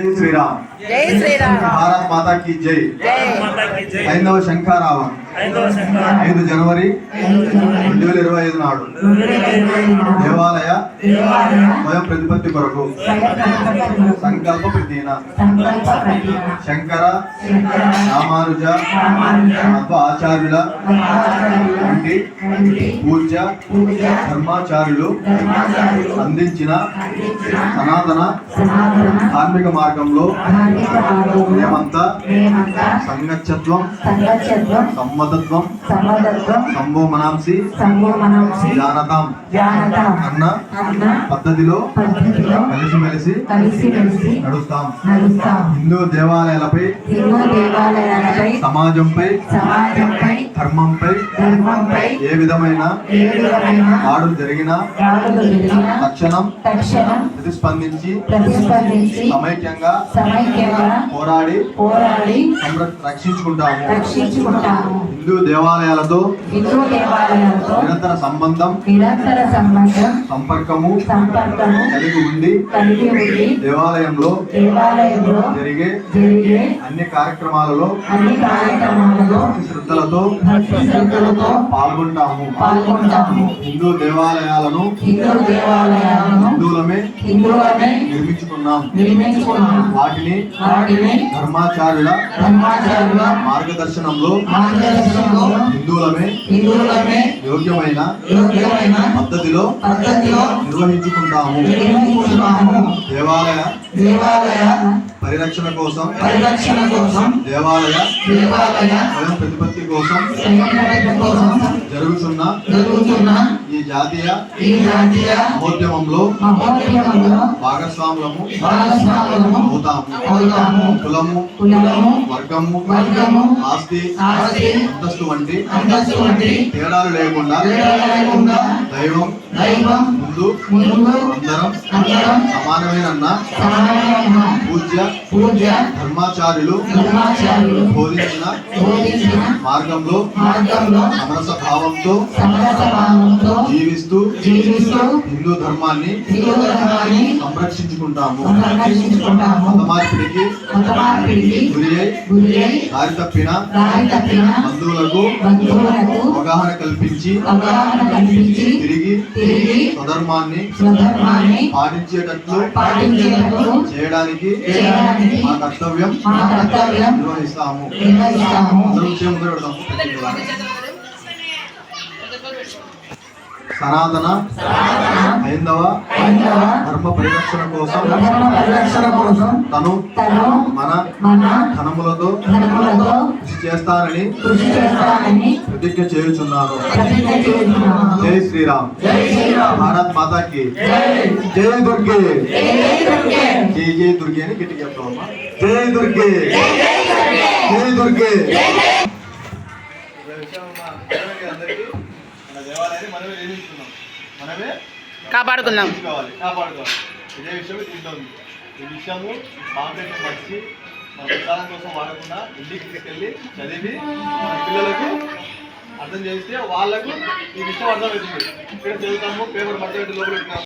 జై శ్రీరామ్. జై శ్రీరామ్. భారత్ మాతా కీ జై. ఐదవ శంఖారావం. ఐదు జనవరి రెండు వేల ఇరవై ఐదు నాడు. దేవాలయ స్వయం ప్రతిపత్తి కొరకు. సంకల్ప ప్రతీన. శంకర రామానుజ మధ్వ ఆచార్యుల వంటి పూజ్య ధర్మాచార్యులు అందించిన సనాతన ధార్మిక మార్గంలో మేమంతా సంగచ్చత్వం సంగత్వం సమ్మతత్వం సమదత్వం సంభోమనాంసి సంభోమనంసి జానతాం జానత అన్న అన్న పద్ధతిలో పద్ధతిలో కలిసిమెలిసి కలిసిమెలిసి నడుస్తాం. నడుస్తాం. హిందూ దేవాలయాలపై హిందూ దేవాలయాలపై సమాజంపై సమాజంపై ధర్మంపై ధర్మంపై ఏ విధమైన ఏ విధమైన దాడులు జరిగినా తక్షణం తక్షణం ప్రతిస్పందించి ప్రతిస్పందించి సమైక్యంగా సమైక్యంగా పోరాడి పోరాడి రక్షించుకుంటాము. రక్షించుకుంటాము. హిందూ దేవాలయాలతో హిందూ దేవాలయాలతో నిరంతర సంబంధం నిరంతర సంబంధం సంపర్కము సంపర్కము కలిగి ఉండి కలిగి ఉండి దేవాలయంలో దేవాలయంలో జరిగే జరిగే అన్ని కార్యక్రమాలలో అన్ని కార్యక్రమాలలో శ్రద్ధలతో శ్రద్ధలతో పాల్గొంటాము. పాల్గొంటాము. హిందూ దేవాలయాలను హిందూ దేవాలయాలను హిందువులమే హిందువులనే నిర్మించుకున్నాం. నిర్మించుకున్నాం. వాటిని వాటిని ధర్మాచార్యుల ధర్మాచార్యుల మార్గదర్శనంలో మార్గదర్శనంలో హిందువులమే హిందువులనే యోగ్యమైన యోగ్యమైన పద్ధతిలో పద్ధతిలో నిర్వహించుకుంటాము. నిర్మించుకున్నాము దేవాలయ దేవాలయ పరిరక్షణ కోసం పరిరక్షణ కోసం దేవాలయ దేవాలయ స్వయం ప్రతిపత్తి కోసం కోసం జరుగుతున్న జరుగుతున్న ఈ జాతీయ ఈ జాతీయ మహోద్యమంలో మహోద్యమంలో భాగస్వాములము భాగస్వాములము అవుతాము. అవుతాము. కులము కులము వర్గము వర్గము ఆస్తి ఆస్తి అంతస్తు వంటి అంతస్తు వంటి తేడాలు లేకుండా తేడాలు లేకుండా దైవం దైవం ముందు అందరం అందరం సమానమైన సమానమైన పూజ్య పూజ ధర్మాచార్యులు బోధించిన మార్గంలో సమరస భావంతో జీవిస్తూ జీవిస్తూ హిందూ ధర్మాన్ని సంరక్షించుకుంటాము. సంరక్షించుకుంటాము. మత మార్పిడికి మత మార్పిడికి గురి అయి గురి అయి దారి తప్పిన బంధువులకు అవగాహన కల్పించి తిరిగి స్వధర్మాన్ని స్వధర్మాన్ని పాటించేటట్లు పాటించేటట్లు చేయడానికి చేయడానికి మా కర్తవ్యం మా కర్తవ్యం నిర్వహిస్తాము. సనాతన హైందవ ధర్మ పరిరక్షణ కోసం పరిరక్షణ కోసం తను తను మన మన ధనములతో చేస్తానని ప్రతిజ్ఞ చేయుచున్నాను జై శ్రీరామ్. జై శ్రీరామ్. భారత్ మాతా కి జై జై దుర్గే. జై జై దుర్గే జై జై దుర్గే. అని గట్టి చెప్తామమ్మా జై దుర్గే. జై దుర్గే కాపాడుకుందాం. కావాలి కాపాడుకోవాలి. ఇదే విషయం ఈ విషయము కాంపిటేషన్ వచ్చి మన ప్రచారం కోసం వాడకుండా ఇంటికి తీసుకెళ్ళి చదివి మన పిల్లలకు అర్థం చేస్తే వాళ్ళకు ఈ విషయం అర్థమవుతుంది. ఇక్కడ చదువుతాము పేపర్ మధ్య లోపల పెట్టినాము